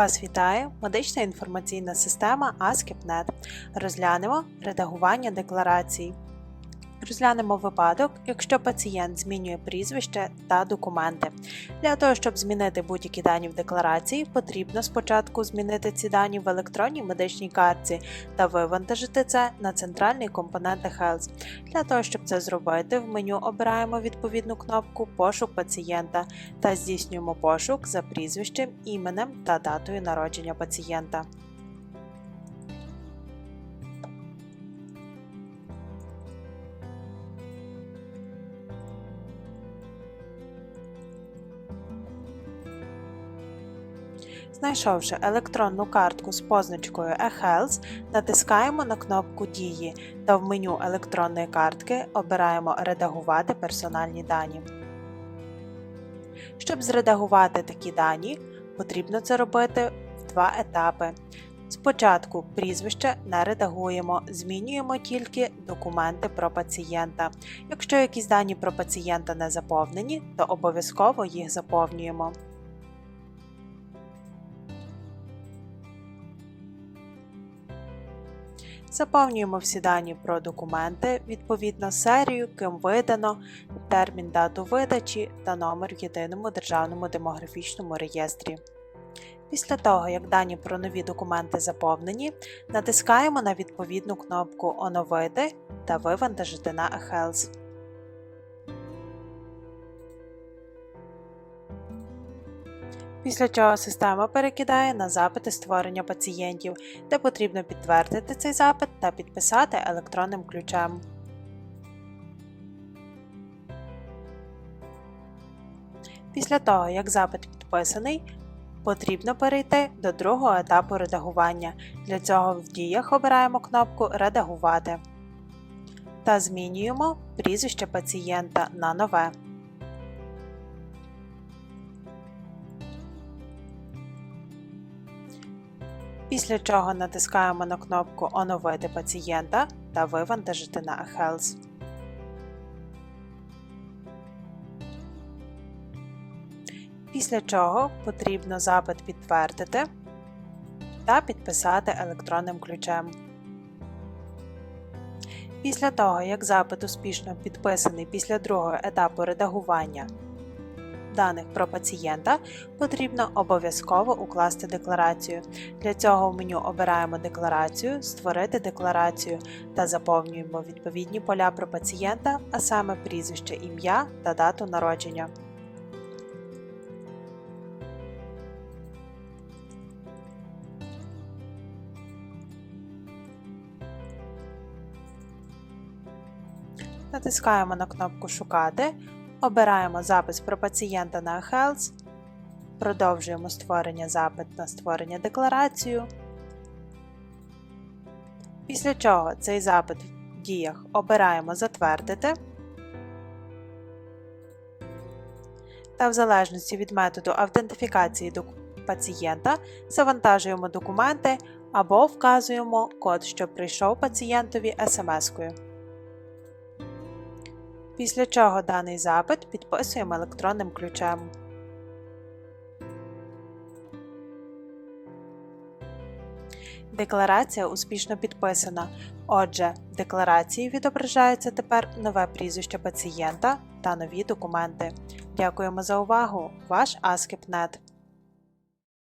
Вас вітає медична інформаційна система ASCII.NET. Розглянемо редагування декларацій. Розглянемо випадок, якщо пацієнт змінює прізвище та документи. Для того, щоб змінити будь-які дані в декларації, потрібно спочатку змінити ці дані в електронній медичній картці та вивантажити це на центральний компонент Health. Для того, щоб це зробити, в меню обираємо відповідну кнопку Пошук пацієнта та здійснюємо пошук за прізвищем, іменем та датою народження пацієнта. Знайшовши електронну картку з позначкою eHealth, натискаємо на кнопку Дії та в меню електронної картки обираємо Редагувати персональні дані. Щоб зредагувати такі дані, потрібно це робити в два етапи. Спочатку прізвище не редагуємо, змінюємо тільки документи про пацієнта. Якщо якісь дані про пацієнта не заповнені, то обов'язково їх заповнюємо. Заповнюємо всі дані про документи, відповідно серію, ким видано, термін дату видачі та номер в єдиному державному демографічному реєстрі. Після того, як дані про нові документи заповнені, натискаємо на відповідну кнопку Оновити та Вивантажити на eHealth. Після чого система перекидає на запити створення пацієнтів, де потрібно підтвердити цей запит та підписати електронним ключем. Після того, як запит підписаний, потрібно перейти до другого етапу редагування. Для цього в діях обираємо кнопку Редагувати та змінюємо прізвище пацієнта на нове. Після чого натискаємо на кнопку Оновити пацієнта та Вивантажити на eHealth. Після чого потрібно запит підтвердити та підписати електронним ключем. Після того, як запит успішно підписаний після другого етапу редагування даних про пацієнта, потрібно обов'язково укласти декларацію. Для цього в меню обираємо декларацію, створити декларацію та заповнюємо відповідні поля про пацієнта, а саме прізвище, ім'я та дату народження. Натискаємо на кнопку Шукати, обираємо запис про пацієнта на eHealth, продовжуємо створення запит на створення декларацію. Після чого цей запит в діях обираємо Затвердити. Та в залежності від методу автентифікації пацієнта завантажуємо документи або вказуємо код, що прийшов пацієнтові смс-кою. Після чого даний запит підписуємо електронним ключем. Декларація успішно підписана. Отже, в декларації відображається тепер нове прізвище пацієнта та нові документи. Дякуємо за увагу! Ваш ASCII.NET